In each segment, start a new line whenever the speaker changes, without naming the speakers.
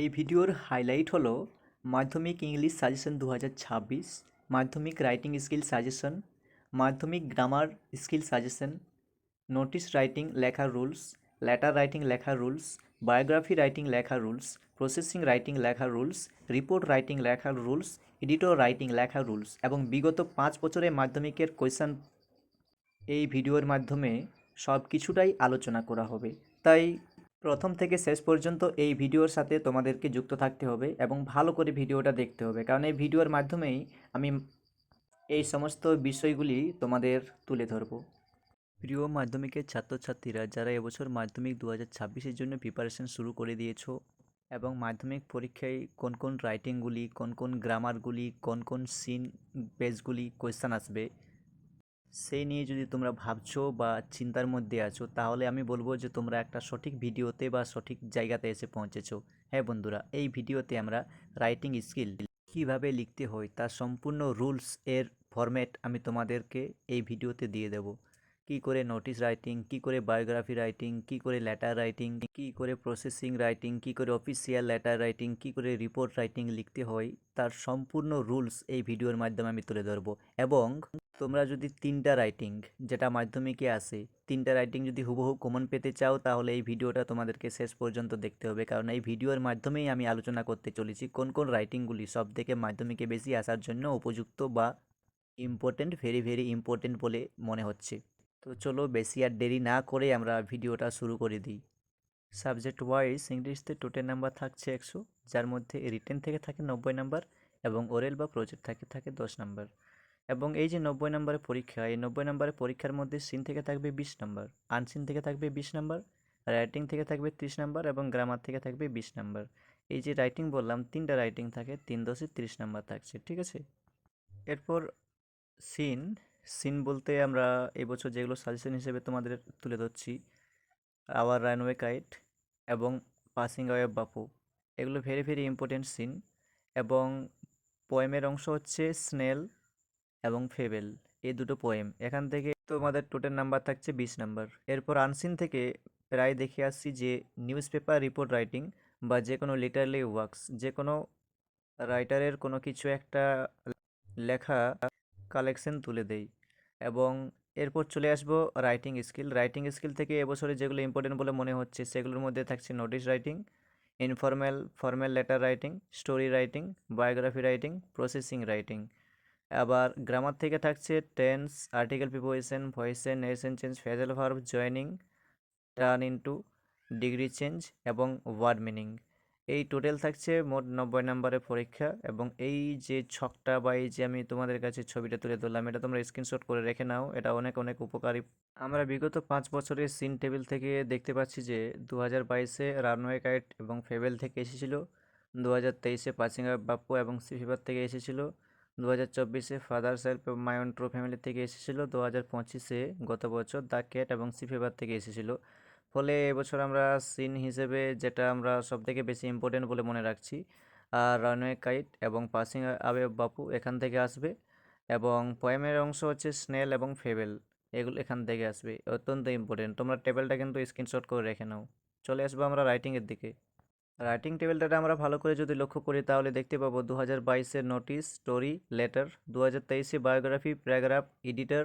এই ভিডিওর হাইলাইট হলো মাধ্যমিক ইংলিশ সাজেশন দু হাজার ছাব্বিশ, Madhyamik writing skill suggestion Madhyamik grammar skill suggestion notice writing লেখার রুলস লেটার রাইটিং লেখার রুলস বায়োগ্রাফি রাইটিং লেখার রুলস প্রসেসিং রাইটিং লেখার রুলস রিপোর্ট রাইটিং লেখার রুলস এডিটর রাইটিং লেখার রুলস এবং বিগত পাঁচ বছরের মাধ্যমিকের কোয়েশ্চেন এই ভিডিওর মাধ্যমে সব কিছুটাই আলোচনা করা হবে। তাই প্রথম থেকে শেষ পর্যন্ত এই ভিডিওর সাথে তোমাদেরকে যুক্ত থাকতে হবে এবং ভালো করে ভিডিওটা দেখতে হবে। কারণ এই ভিডিওর মাধ্যমেই আমি এই সমস্ত বিষয়গুলি তোমাদের তুলে ধরবো। প্রিয় মাধ্যমিকের ছাত্রছাত্রীরা, যারা এবছর মাধ্যমিক দু হাজার ছাব্বিশের জন্য প্রিপারেশন শুরু করে দিয়েছ এবং মাধ্যমিক পরীক্ষায় কোন কোন রাইটিংগুলি কোন কোন গ্রামারগুলি কোন কোন সিন পেজগুলি কোয়েশ্চান আসবে সেই নিয়ে যদি তোমরা ভাবছ বা চিন্তার মধ্যে আছো, তাহলে আমি বলব যে তোমরা একটা সঠিক ভিডিওতে বা সঠিক জায়গাতে এসে পৌঁছেছো। হ্যাঁ বন্ধুরা, এই ভিডিওতে আমরা রাইটিং স্কিল কীভাবে লিখতে হয়, তার সম্পূর্ণ রুলস এর ফরম্যাট আমি তোমাদেরকে এই ভিডিওতে দিয়ে দেবো। কি করে নোটিশ রাইটিং কি করে বায়োগ্রাফি রাইটিং কি করে লেটার রাইটিং কি করে প্রসেসিং রাইটিং কি করে অফিসিয়াল লেটার রাইটিং কি করে রিপোর্ট রাইটিং লিখতে হয়, তার সম্পূর্ণ রুলস এই ভিডিওর মাধ্যমে আমি তুলে ধরবো। এবং তোমরা যদি তিনটা রাইটিং যেটা মাধ্যমিকে আসে তিনটা রাইটিং যদি হুবহু কমন পেতে চাও, তাহলে এই ভিডিওটা তোমাদেরকে শেষ পর্যন্ত দেখতে হবে। কারণ এই ভিডিওর মাধ্যমেই আমি আলোচনা করতে চলেছি কোন কোন রাইটিংগুলি সব থেকে মাধ্যমিকে বেশি আসার জন্য উপযুক্ত বা ইম্পর্টেন্ট ভেরি ভেরি ইম্পর্টেন্ট বলে মনে হচ্ছে। তো চলো বেশি আর দেরি না করে আমরা ভিডিওটা শুরু করে দিই। সাবজেক্ট ওয়াইজ ইংলিশতে টোটাল নাম্বার থাকছে একশো, যার মধ্যে রিটেন থেকে থাকে নব্বই নাম্বার এবং ওরেল বা প্রজেক্ট থাকে থাকে দশ নাম্বার এবং এই যে নব্বই নম্বরের পরীক্ষা, এই নব্বই নম্বরের পরীক্ষার মধ্যে সিন থেকে থাকবে বিশ নম্বর, আনসিন থেকে থাকবে বিশ নম্বর, রাইটিং থেকে থাকবে ত্রিশ নম্বর এবং গ্রামার থেকে থাকবে বিশ নম্বর। এই যে রাইটিং বললাম, তিনটা রাইটিং থাকে, তিন দশে ত্রিশ নম্বর থাকছে, ঠিক আছে? এরপর সিন সিন বলতে আমরা এবছর যেগুলো সাজেশন হিসেবে তোমাদের তুলে ধরছি, আওয়ার রানওয়ে কাইট এবং পাসিং আওয়ে বাপু, এগুলো ভেরি ভেরি ইম্পর্টেন্ট সিন এবং পোয়েমের অংশ হচ্ছে স্নেল এবং ফেবেল, এই দুটো পোয়েম এখান থেকে তোমাদের টোটাল নাম্বার থাকছে বিশ নাম্বার এরপর আনসিন থেকে প্রায় দেখে আসছি যে নিউজ পেপার রিপোর্ট রাইটিং বা যে কোনো লিটারলি ওয়ার্কস যে কোনো রাইটারের কোনো কিছু একটা লেখা কালেকশন তুলে দেই। এবং এরপর চলে আসব রাইটিং স্কিল রাইটিং স্কিল থেকে এবছরে যেগুলো ইম্পর্টেন্ট বলে মনে হচ্ছে, সেগুলোর মধ্যে থাকছে notice writing informal formal letter writing story writing biography writing processing writing আবার গ্রামার থেকে থাকছে tense article preposition voice narration change phrasal verb joining turn into degree change এবং ওয়ার্ড মিনিং এই টোটাল থাকছে মোট নব্বই নম্বরের পরীক্ষা এবং এই যে ছকটা বা এই যে আমি তোমাদের কাছে ছবিটা তুলে ধরলাম, এটা তোমরা স্ক্রিনশট করে রেখে নাও, এটা অনেক অনেক উপকারী। আমরা বিগত পাঁচ বছরের সিন টেবিল থেকে দেখতে পাচ্ছি যে দু হাজার বাইশে রানওয়ে কাইট এবং ফেবেল থেকে এসেছিল দু হাজার তেইশে পাচিঙ্গা বাপ্পু এবং সিফিবার থেকে এসেছিল দু হাজার চব্বিশে ফাদার সেলফ মায়ন ট্রো ফ্যামিলি থেকে এসেছিল। দু হাজার পঁচিশে গত বছর দ্য ক্যাট এবং সিফেবার থেকে এসেছিল। ফলে এবছর আমরা সিন হিসেবে যেটা আমরা সব থেকে বেশি ইম্পর্টেন্ট বলে মনে রাখছি আর রানওয়ে কাইট এবং পাসিং আবে বাপু এখান থেকে আসবে এবং পোয়েমের অংশ হচ্ছে স্নেল এবং ফেবেল এগুলো এখান থেকে আসবে। অত্যন্ত ইম্পর্টেন্ট তোমরা টেবিলটা কিন্তু স্ক্রিনশট করে রেখে নাও। চলে আসব আমরা রাইটিংয়ের দিকে। রাইটিং টেবিলটা আমরা ভালো করে যদি লক্ষ্য করি, তাহলে দেখতে পাবো দু হাজার বাইশের নোটিশ, স্টোরি, লেটার দু হাজার তেইশে বায়োগ্রাফি, প্যারাগ্রাফ, এডিটর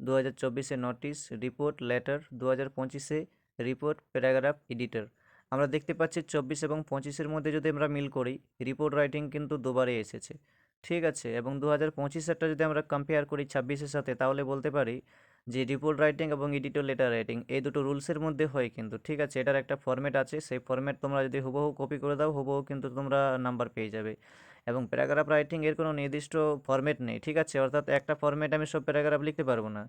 দু হাজার চব্বিশে নোটিশ, রিপোর্ট, লেটার দু হাজার পঁচিশে রিপোর্ট, প্যারাগ্রাফ, এডিটর। আমরা দেখতে পাচ্ছি চব্বিশ এবং পঁচিশের মধ্যে যদি আমরা মিল করি, রিপোর্ট রাইটিং কিন্তু দুবারে এসেছে। ঠিক আছে, এবং দু হাজার পঁচিশেরটা যদি আমরা কম্পেয়ার করি ছাব্বিশের সাথে, তাহলে বলতে পারি যে রিপোর্ট রাইটিং এবং এডিটর লেটার রাইটিং, এই দুটো রুলসের মধ্যে হয় কিন্তু, ঠিক আছে? এটার একটা ফর্ম্যাট আছে, সেই ফর্ম্যাট তোমরা যদি হুবহু কপি করে দাও, হুবহু কিন্তু তোমরা নাম্বার পেয়ে যাবে। এবং প্যারাগ্রাফ রাইটিং এর কোনো নির্দিষ্ট ফর্ম্যাট নেই, ঠিক আছে? অর্থাৎ একটা ফর্ম্যাট আমি সব প্যারাগ্রাফ লিখতে পারব না।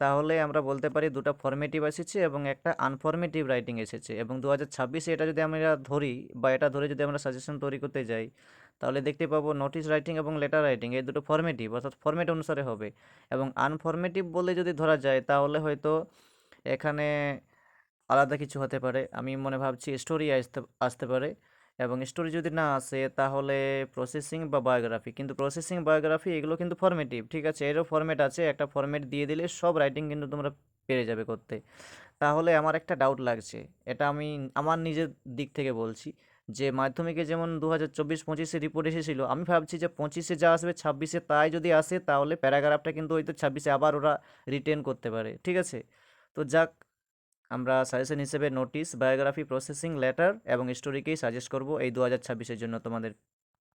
তাহলে আমরা বলতে পারি দুটো ফর্মেটিভ এসেছে এবং একটা আনফর্মেটিভ রাইটিং এসেছে এবং দু হাজার ছাব্বিশে এটা যদি আমরা ধরি বা এটা ধরে যদি আমরা সাজেশন তৈরি করতে যাই, তাহলে দেখতে পাবো নোটিশ রাইটিং এবং লেটার রাইটিং এই দুটো ফর্মেটিভ অর্থাৎ ফর্মেট অনুসারে হবে এবং আনফর্মেটিভ বলে যদি ধরা যায় তাহলে হয়তো এখানে আলাদা কিছু হতে পারে। আমি মনে ভাবছি স্টোরি আসতে আসতে পারে। এবং স্টোরি যদি না আসে, তাহলে প্রসেসিং বা বায়োগ্রাফি কিন্তু প্রসেসিং বায়োগ্রাফি এগুলো কিন্তু ফর্মেটিভ ঠিক আছে? এরও ফর্মেট আছে, একটা ফর্মেট দিয়ে দিলে সব রাইটিং কিন্তু তোমরা পেরে যাবে করতে। তাহলে আমার একটা ডাউট লাগছে, এটা আমি আমার নিজের দিক থেকে বলছি,
যে মাধ্যমিকে যেমন দু হাজার চব্বিশ পঁচিশে রিপোর্ট এসেছিল, আমি ভাবছি যে পঁচিশে যা আসবে ছাব্বিশে তাই যদি আসে, তাহলে প্যারাগ্রাফটা কিন্তু হয়তো ছাব্বিশে আবার ওরা রিটেন করতে পারে, ঠিক আছে? তো যাক আমরা সাজেশন হিসেবে নোটিস বায়োগ্রাফি প্রসেসিং লেটার এবং স্টোরিকেই সাজেস্ট করব এই দু হাজার ছাব্বিশের জন্য তোমাদের।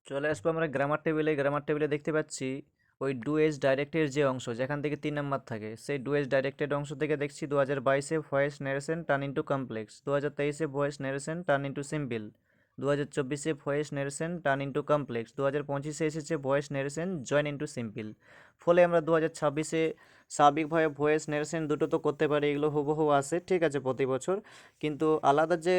চলে আসব আমরা গ্রামার টেবিলে গ্রামার টেবিলে দেখতে পাচ্ছি ওই ডু এস ডাইরেক্টের যে অংশ, যেখান থেকে তিন নাম্বার থাকে, সেই ডু এস ডাইরেক্টেড অংশ থেকে দেখছি দু হাজার বাইশে voice narration turn into complex দু হাজার তেইশে voice narration turn into simple দু হাজার চব্বিশে voice narration turn into complex দু হাজার পঁচিশে এসেছে voice narration join into simple ফলে আমরা দু হাজার ছাব্বিশে স্বাভাবিকভাবে ভয়েস নেরেশন দুটো তো করতে পারি, এগুলো হুবহু আসে ঠিক আছে প্রতি বছর। কিন্তু আলাদা যে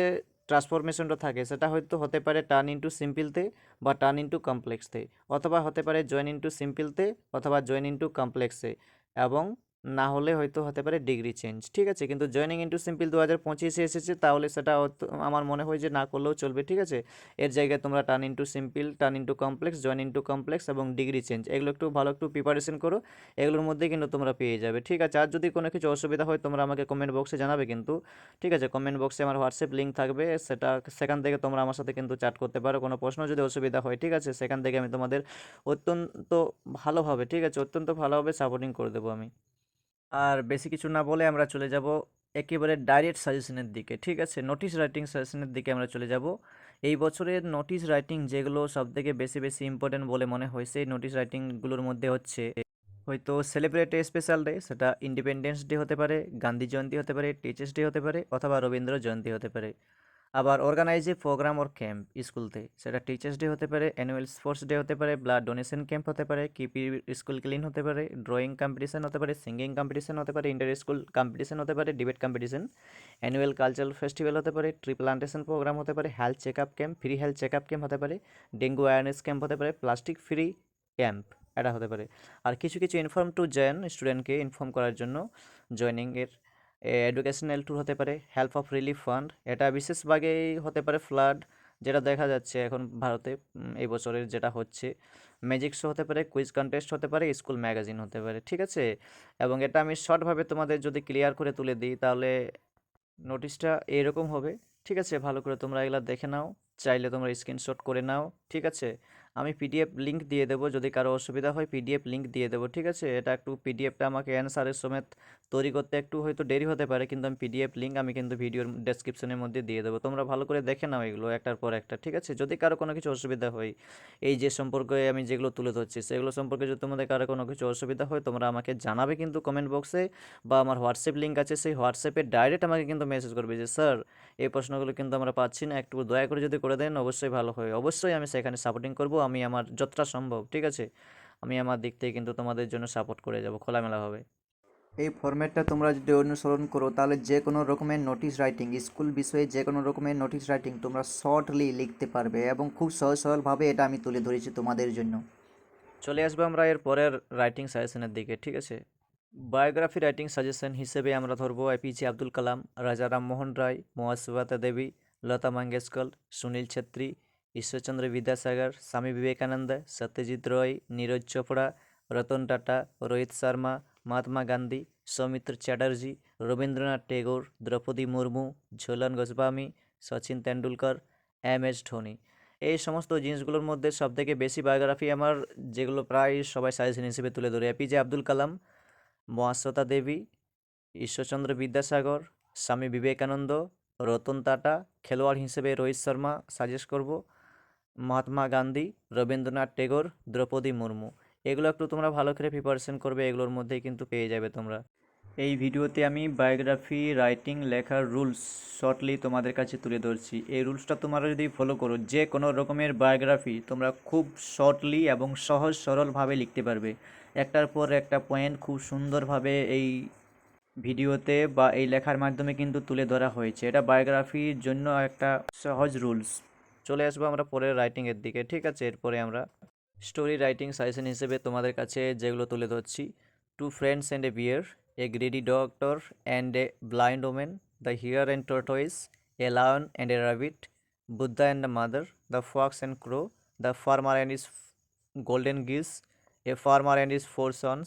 ট্রান্সফরমেশনটা থাকে, সেটা হয়তো হতে পারে টার্ন ইন্টু সিম্পলতে বা টার্ন ইন্টু কমপ্লেক্সতে অথবা হতে পারে জয়েন ইন্টু সিম্পলতে অথবা জয়েন ইন্টু কমপ্লেক্সে এবং না হলে হয়তো হতে পারে ডিগ্রি চেঞ্জ ঠিক আছে? কিন্তু জয়েনিং ইন্টু সিম্পল দু হাজার পঁচিশে এসেছে, তাহলে সেটা আমার মনে হয় যে না করলেও চলবে, ঠিক আছে? এর জায়গায় তোমরা turn into simple turn into complex join into complex এবং ডিগ্রি চেঞ্জ এগুলো একটু ভালো একটু প্রিপারেশন করো, এগুলোর মধ্যে কিন্তু তোমরা পেয়ে যাবে, ঠিক আছে? আর যদি কোনো কিছু অসুবিধা হয় তোমরা আমাকে কমেন্ট বক্সে জানাবে কিন্তু, ঠিক আছে? কমেন্ট বক্সে আমার হোয়াটসঅ্যাপ লিঙ্ক থাকবে, সেটা সেখান থেকে তোমরা আমার সাথে কিন্তু চ্যাট করতে পারো, কোনো প্রশ্ন যদি অসুবিধা হয়, ঠিক আছে? সেখান থেকে আমি তোমাদের অত্যন্ত ভালোভাবে, ঠিক আছে? অত্যন্ত ভালোভাবে সাপোর্টিং করে দেবো আমি। আর বেশি কিছু না বলে আমরা চলে যাব একেবারে ডাইরেক্ট সাজেশনের দিকে, ঠিক আছে? নোটিশ রাইটিং সাজেশনের দিকে আমরা চলে যাব। এই বছরের নোটিশ রাইটিং যেগুলো সবথেকে বেশি বেশি ইম্পর্টেন্ট বলে মনে হয়, সেই নোটিশ রাইটিংগুলোর মধ্যে হচ্ছে হয়তো সেলিব্রেট স্পেশাল ডে সেটা ইন্ডিপেন্ডেন্স ডে হতে পারে গান্ধী জয়ন্তী হতে পারে টিচার্স ডে হতে পারে, অথবা রবীন্দ্র জয়ন্তী হতে পারে। আবার organise a programme or camp স্কুলতে সেটা টিচার্স ডে হতে পারে অ্যানুয়াল স্পোর্টস ডে হতে পারে ব্লাড ডোনেশন ক্যাম্প হতে পারে কিপি স্কুল ক্লিন হতে পারে ড্রয়িং কম্পিটিশন হতে পারে সিঙ্গিং কম্পিটিশন হতে পারে ইন্টার স্কুল কম্পিটিশন হতে পারে debate competition annual cultural festival হতে পারে ট্রি প্লান্টেশন প্রোগ্রাম হতে পারে health check up camp free health check up camp হতে পারে ডেঙ্গু অ্যাওয়ারনেস ক্যাম্প হতে পারে প্লাস্টিক ফ্রি ক্যাম্প এটা হতে পারে আর কিছু কিছু ইনফর্ম টু জয়েন স্টুডেন্টকে ইনফর্ম করার জন্য জয়নিংয়ের এডুকেশনাল ট্যুর হতে পারে হেল্প অফ রিলিফ ফান্ড এটা বিশেষভাবেই হতে পারে ফ্লাড যেটা দেখা যাচ্ছে এখন ভারতে এই বছরের যেটা হচ্ছে। ম্যাজিক শো হতে পারে কুইজ কন্টেস্ট হতে পারে স্কুল ম্যাগাজিন হতে পারে, ঠিক আছে? এবং এটা আমি শর্টভাবে তোমাদের যদি ক্লিয়ার করে তুলে দিই, তাহলে নোটিশটা এরকম হবে, ঠিক আছে? ভালো করে তোমরা এগুলা দেখে নাও, চাইলে তোমরা স্ক্রিনশট করে নাও, ঠিক আছে? আমি পিডিএফ লিংক দিয়ে দেবো। যদি কারও অসুবিধা হয় পিডিএফ লিংক দিয়ে দেবো, ঠিক আছে? এটা একটু পিডিএফটা আমাকে অ্যান্সারের সমেত তৈরি করতে একটু হয়তো দেরি হতে পারে, কিন্তু আমি পিডিএফ লিঙ্ক আমি কিন্তু ভিডিওর ডেসক্রিপশনের মধ্যে দিয়ে দেবো। তোমরা ভালো করে দেখে নাও এগুলো একটার পর একটা, ঠিক আছে? যদি কারও কোনো কিছু অসুবিধা হয়, এই যে সম্পর্কে আমি যেগুলো তুলে ধরছি, সেগুলো সম্পর্কে যদি তোমাদের কারও কোনো কিছু অসুবিধা হয়, তোমরা আমাকে জানাবে কিন্তু কমেন্ট বক্সে বা আমার হোয়াটসঅ্যাপ লিঙ্ক আছে, সেই হোয়াটসঅ্যাপে ডাইরেক্ট আমাকে কিন্তু মেসেজ করবে যে স্যার এই প্রশ্নগুলো কিন্তু আমরা পাচ্ছি না। একটু দয়া করে যদি করে দেন, অবশ্যই ভালো হয়। অবশ্যই আমি সেখানে সাপোর্টিং করব। আমি আমার যতটা সম্ভব ঠিক আছে? আমি আমার দিক থেকে কিন্তু তোমাদের জন্য সাপোর্ট করে যাব খোলামেলাভাবে।
এই ফরম্যাটটা তোমরা যদি অনুসরণ করো তাহলে যে কোনো রকমের নোটিশ রাইটিং স্কুল বিষয়ে যে কোনো রকমের নোটিশ রাইটিং তোমরা শর্টলি লিখতে পারবে এবং খুব সহজ সরলভাবে এটা আমি তুলে ধরেছি তোমাদের জন্য।
চলে আসব আমরা এর পরের রাইটিং সাজেশনের দিকে ঠিক আছে? বায়োগ্রাফি রাইটিং সাজেশন হিসেবে আমরা ধরবো এপিজে আব্দুল কালাম রাজা রামমোহন রায় মহাসুভাতা দেবী লতা মঙ্গেশকর সুনীল ছেত্রী ঈশ্বরচন্দ্র বিদ্যাসাগর, স্বামী বিবেকানন্দ, সত্যজিৎ রয়, নীরজ চোপড়া, রতন টাটা, রোহিত শর্মা, মহাত্মা গান্ধী, সৌমিত্র চ্যাটার্জি, রবীন্দ্রনাথ টেগোর, দ্রৌপদী মুর্মু, ঝুলন গোস্বামী, সচিন তেন্ডুলকর, এম এস ধোনি। এই সমস্ত জিনিসগুলোর মধ্যে সবথেকে বেশি বায়োগ্রাফি আমার, যেগুলো প্রায় সবাই সাজেশন হিসেবে তুলে ধরে। এপিজে আব্দুল কালাম মহাশ্রতা দেবী, ঈশ্বরচন্দ্র বিদ্যাসাগর, স্বামী বিবেকানন্দ, রতন টাটা, খেলোয়াড় হিসেবে রোহিত শর্মা সাজেস্ট করব। মহাত্মা গান্ধী, রবীন্দ্রনাথ টেগোর, দ্রৌপদী মুর্মু। এগুলো একটু তোমরা ভালো করে প্রিপারেশন করবে, এগুলোর মধ্যেই কিন্তু পেয়ে যাবে তোমরা।
এই ভিডিওতে আমি বায়োগ্রাফি রাইটিং লেখার রুলস শর্টলি তোমাদের কাছে তুলে ধরছি। এই রুলসটা তোমরা যদি ফলো করো, যে কোনো রকমের বায়োগ্রাফি তোমরা খুব শর্টলি এবং সহজ সরলভাবে লিখতে পারবে। একটার পর একটা পয়েন্ট খুব সুন্দরভাবে এই ভিডিওতে বা এই লেখার মাধ্যমে কিন্তু তুলে ধরা হয়েছে। এটা বায়োগ্রাফির জন্য একটা সহজ রুলস
চলে আসব আমরা পরের রাইটিংয়ের দিকে ঠিক আছে? এরপরে আমরা স্টোরি রাইটিং সাজেশন হিসেবে তোমাদের কাছে যেগুলো তুলে ধরছি। Two friends and a bear a greedy doctor and a blind woman the hare and tortoise a lion and a rabbit Buddha and the mother the fox and crow the farmer and his golden geese a farmer and his four sons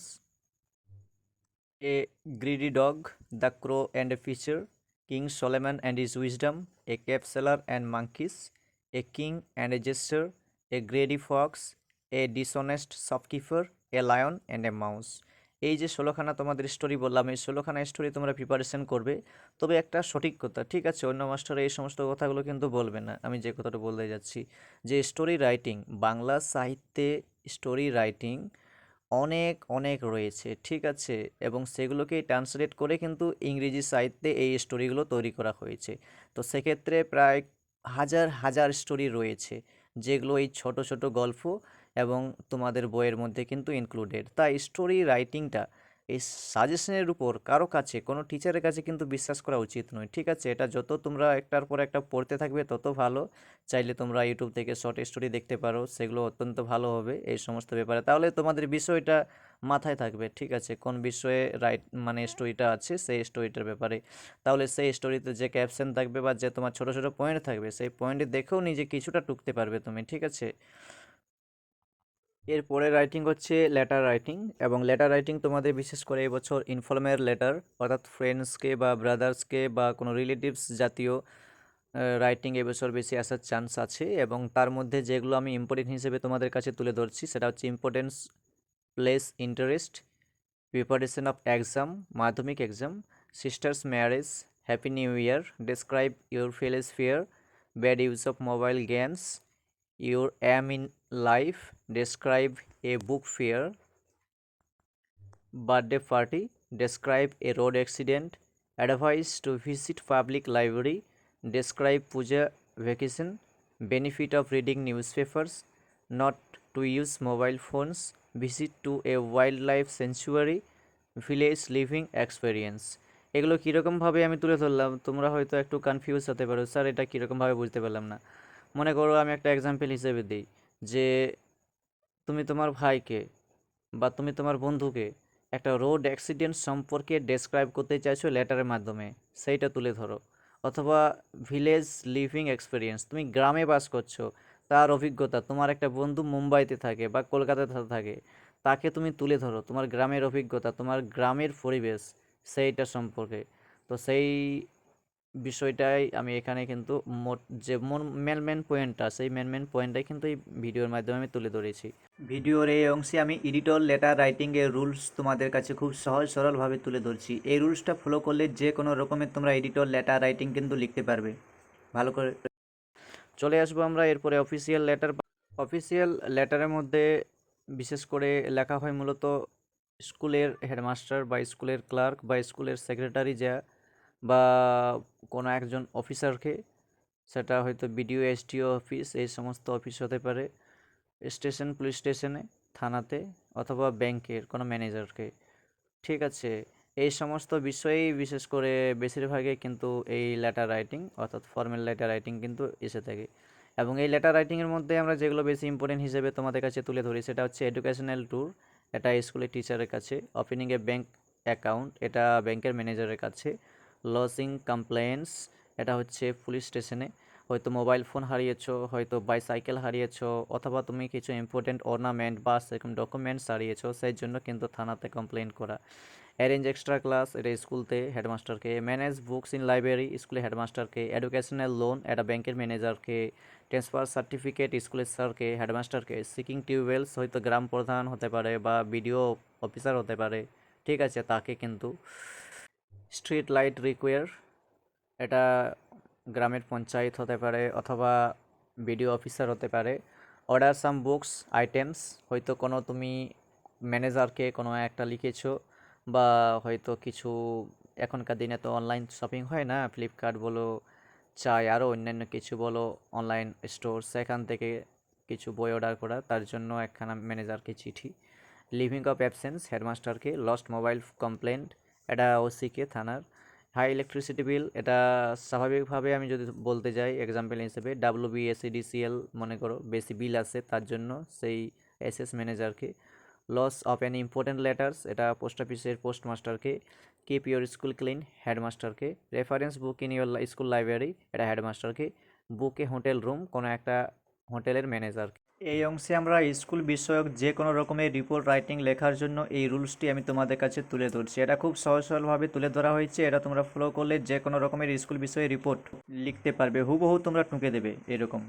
a greedy dog the crow and a fisher, King Solomon and his wisdom, a cave seller and a king and a jester a greedy fox a dishonest shopkeeper a lion and a mouse এই যে ষোলোখানা তোমাদের story বললাম, এই ষোলোখানা story তোমরা preparation করবে। তবে একটা সঠিক কথা, ঠিক আছে, অন্য মাস্টার এই সমস্ত কথাগুলো কিন্তু বলবে না। আমি যে কথাটা বলতে যাচ্ছি, যে স্টোরি রাইটিং বাংলা সাহিত্যে স্টোরি রাইটিং অনেক অনেক রয়েছে, ঠিক আছে? এবং সেগুলোকে ট্রান্সলেট করে কিন্তু ইংরেজি সাহিত্যে এই স্টোরিগুলো তৈরি করা হয়েছে। তো সেক্ষেত্রে প্রায় হাজার হাজার স্টোরি রয়েছে, যেগুলো এই ছোট ছোট গল্প এবং তোমাদের বইয়ের মধ্যে কিন্তু ইনক্লুডেড তাই স্টোরি রাইটিংটা এই সাজেশনের উপর কারও কাছে, কোনো টিচারের কাছে কিন্তু বিশ্বাস করা উচিত নয়। ঠিক আছে, এটা যত তোমরা একটার পর একটা পড়তে থাকবে, তত ভালো। চাইলে তোমরা ইউটিউব থেকে শর্ট স্টোরি দেখতে পারো, সেগুলো অত্যন্ত ভালো হবে এই সমস্ত ব্যাপারে। তাহলে তোমাদের বিষয়টা মাথায় থাকবে, ঠিক আছে? কোন বিষয়ে রাইট মানে স্টোরিটা আছে, সেই স্টোরিটার ব্যাপারে। তাহলে সেই স্টোরিতে যে ক্যাপশন থাকবে বা যে তোমার ছোটো ছোটো পয়েন্ট থাকবে, সেই পয়েন্টে দেখেও নিজে কিছুটা টুকতে পারবে তুমি, ঠিক আছে? এরপরে রাইটিং হচ্ছে লেটার রাইটিং এবং লেটার রাইটিং তোমাদের বিশেষ করে এবছর ইনফর্মের লেটার অর্থাৎ ফ্রেন্ডসকে বা ব্রাদার্সকে বা কোনো রিলেটিভস জাতীয় রাইটিং এবছর বেশি আসার চান্স আছে এবং তার মধ্যে যেগুলো আমি ইম্পর্টেন্ট হিসেবে তোমাদের কাছে তুলে ধরছি, সেটা হচ্ছে importance place interest preparation of exam Madhyamik exam sisters marriage happy new year describe your failures fear bad use of mobile games your aim in life describe a book fair birthday party describe a road accident advice to visit public library describe puja vacation benefit of reading newspapers not to use mobile phones visit to a wildlife sanctuary village living experience এগুলো কীরকমভাবে আমি তুলে ধরলাম তোমরা হয়তো একটু confuse হতে পারো স্যার এটা কীরকমভাবে বুঝতে পারলাম না মনে করো আমি একটা এক্সাম্পল হিসেবে দিই যে তুমি তোমার ভাইকে বা তুমি তোমার বন্ধুকে একটা রোড অ্যাক্সিডেন্ট সম্পর্কে ডেসক্রাইব করতে চাইছো লেটারের মাধ্যমে, সেইটা তুলে ধরো। অথবা ভিলেজ লিভিং এক্সপিরিয়েন্স তুমি গ্রামে বাস করছ, তার অভিজ্ঞতা, তোমার একটা বন্ধু মুম্বাইতে থাকে বা কলকাতাতে থাকে, তাকে তুমি তুলে ধরো। তোমার গ্রামের অভিজ্ঞতা, তোমার গ্রামের পরিবেশ, সেইটা সম্পর্কে। তো সেই বিষয়টাই আমি এখানে কিন্তু মোট যে মেন মেন পয়েন্টটা সেই মেন মেন পয়েন্টটাই কিন্তু এই ভিডিওর মাধ্যমে আমি তুলে ধরেছি।
ভিডিওর এই অংশে আমি এডিটর লেটার রাইটিংয়ের রুলস তোমাদের কাছে খুব সহজ সরলভাবে তুলে ধরছি। এই রুলসটা ফলো করলে যে কোনো রকমের তোমরা এডিটর লেটার রাইটিং কিন্তু লিখতে পারবে। ভালো করে
চলে আসব আমরা এরপরে অফিসিয়াল লেটার অফিসিয়াল লেটারের মধ্যে বিশেষ করে লেখা হয় মূলত স্কুলের হেডমাস্টার বা স্কুলের ক্লার্ক বা স্কুলের সেক্রেটারি যা বা কোনো একজন অফিসারকে, সেটা হয়তো বিডিও, এসডিও অফিস এই সমস্ত অফিস হতে পারে, স্টেশন, পুলিশ স্টেশনে, থানাতে অথবা ব্যাংকের কোনো ম্যানেজারকে। ঠিক আছে, এই সমস্ত বিষয়েই বিশেষ করে বেশিরভাগই কিন্তু এই লেটার রাইটিং অর্থাৎ ফর্মাল লেটার রাইটিং কিন্তু এসে থাকে। এবং এই লেটার রাইটিংয়ের মধ্যে আমরা যেগুলো বেশি ইম্পর্টেন্ট হিসেবে তোমাদের কাছে তুলে ধরি, সেটা হচ্ছে এডুকেশনাল ট্যুর এটা স্কুলের টিচারের কাছে ওপেনিং এ ব্যাংক অ্যাকাউন্ট এটা ব্যাংকের ম্যানেজারের কাছে লসিং কমপ্লেন্টস এটা হচ্ছে পুলিশ স্টেশনে হয়তো মোবাইল ফোন হারিয়েছো, হয়তো বাইসাইকেল হারিয়েছো, অথবা তুমি কিছু ইম্পর্টেন্ট অর্নামেন্ট বা সেরকম ডকুমেন্টস হারিয়েছো, সেই জন্য কিন্তু থানাতে কমপ্লেন করা। অ্যারেঞ্জ এক্সট্রা ক্লাস এটা স্কুলতে হেডমাস্টারকে ম্যানেজ বুকস ইন লাইব্রেরি স্কুলে হেডমাস্টারকে এডুকেশনাল লোন এটা ব্যাংকের ম্যানেজারকে ট্রান্সফার সার্টিফিকেট স্কুলের স্যারকে হেডমাস্টারকে সিকিং টিউবওয়েলস হয়তো গ্রাম প্রধান হতে পারে বা বিডিও অফিসার হতে পারে। ঠিক আছে, তাকে কিন্তু স্ট্রিট লাইট রিকোয়ার। এটা গ্রামের পঞ্চায়েত হতে পারে অথবা বিডিও অফিসার হতে পারে। অর্ডার সাম বুকস আইটেমস হয়তো কোনো তুমি ম্যানেজারকে কোনো একটা লিখেছো বা হয়তো কিছু এখনকার দিনে তো অনলাইন শপিং হয় না ফ্লিপকার্ট বলো, চাই আরও অন্যান্য কিছু বলো অনলাইন স্টোর সেখান থেকে কিছু বই অর্ডার করা, তার জন্য একখানা ম্যানেজারকে চিঠি। লিভিং অফ অ্যাবসেন্স হেডমাস্টারকে লস্ট মোবাইল কমপ্লেন্ট এটা ওসিকে থানার। হাই ইলেকট্রিসিটি বিল এটা স্বাভাবিকভাবে আমি যদি বলতে যাই এক্সাম্পল হিসেবে ডাব্লিউ বিএসিডিসিএল মনে করো, বেশি বিল আছে তার জন্য সেই এসএস ম্যানেজারকে loss of an important letters এটা পোস্ট অফিসের পোস্টমাস্টারকে keep your school clean হেডমাস্টারকে reference book in your school library এটা হেডমাস্টারকে বুকে হোটেল রুম কোনো একটা হোটেলের ম্যানেজারকে
এই অংশে আমরা স্কুল বিষয়ক যে কোনো রকমের রিপোর্ট রাইটিং লেখার জন্য এই রুলসটি আমি তোমাদের কাছে তুলে ধরছি। এটা খুব সহজ সরলভাবে তুলে ধরা হয়েছে। এটা তোমরা ফলো করলে যে কোনো রকমের স্কুল বিষয়ে রিপোর্ট লিখতে পারবে। হুবহু তোমরা টুকে দেবে এরকম।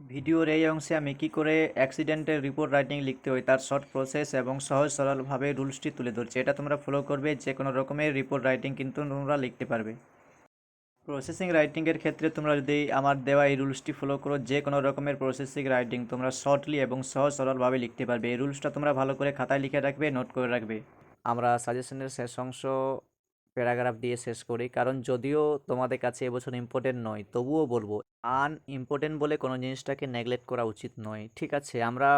ভিডিওর এই অংশে আমি কী করে অ্যাক্সিডেন্টের রিপোর্ট রাইটিং লিখতে হয়, তার শর্ট প্রসেস এবং সহজ সরলভাবে রুলসটি তুলে ধরছি। এটা তোমরা ফলো করবে যে কোনো রকমের রিপোর্ট রাইটিং কিন্তু তোমরা লিখতে পারবে। প্রসেসিং রাইটিংয়ের ক্ষেত্রে তোমরা যদি আমার দেওয়া এই রুলসটি ফলো করো যে কোনো রকমের প্রসেসিং রাইটিং তোমরা শর্টলি এবং সহজ সরলভাবে লিখতে পারবে। এই রুলসটা তোমরা ভালো করে খাতায় লিখে রাখবে নোট করে রাখবে।
আমরা সাজেশনের শেষ অংশ প্যারাগ্রাফ দিয়ে শেষ করি, কারণ যদিও তোমাদের কাছে এবছর ইম্পর্টেন্ট নয়, তবুও বলব আন ইম্পর্টেন্ট বলে কোনো জিনিসটাকে নেগলেক্ট করা উচিত নয়, ঠিক আছে? আমরা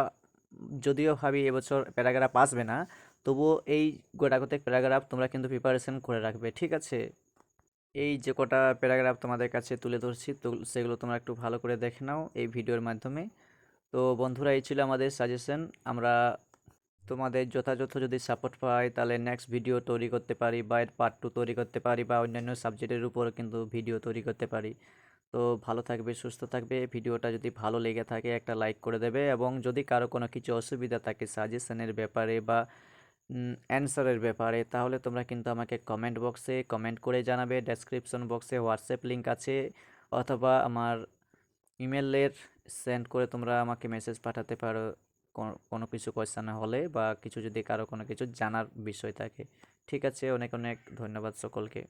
যদিও ভাবি এবছর প্যারাগ্রাফ আসবে না, তবুও এই গোটাগতিক প্যারাগ্রাফ তোমরা কিন্তু প্রিপারেশন করে রাখবে, ঠিক আছে? এই যে কটা প্যারাগ্রাফ তোমাদের কাছে তুলে ধরছি, তো সেগুলো তোমরা একটু ভালো করে দেখে নাও এই ভিডিওর মাধ্যমে। তো বন্ধুরা, এই ছিল আমাদের সাজেশন আমরা তোমাদের যথাযথ যদি সাপোর্ট পাই, তাহলে নেক্সট ভিডিও তৈরি করতে পারি বা এর পার্ট টু তৈরি করতে পারি বা অন্যান্য সাবজেক্টের উপর কিন্তু ভিডিও তৈরি করতে পারি। তো ভালো থাকবে, সুস্থ থাকবে। ভিডিওটা যদি ভালো লেগে থাকে, একটা লাইক করে দেবে এবং যদি কারও কোনো কিছু অসুবিধা থাকে সাজেশনের ব্যাপারে বা অ্যান্সারের ব্যাপারে, তাহলে তোমরা কিন্তু আমাকে কমেন্ট বক্সে কমেন্ট করে জানাবে ডেসক্রিপশন বক্সে হোয়াটসঅ্যাপ লিঙ্ক আছে, অথবা আমার ইমেলের সেন্ড করে তোমরা আমাকে মেসেজ পাঠাতে পারো, কোনো- কিছু কোয়েশ্চেন হলে, বা কিছু যদি কারও কোনো কিছু জানার বিষয় থাকে। ঠিক আছে, অনেক অনেক ধন্যবাদ সকলকে।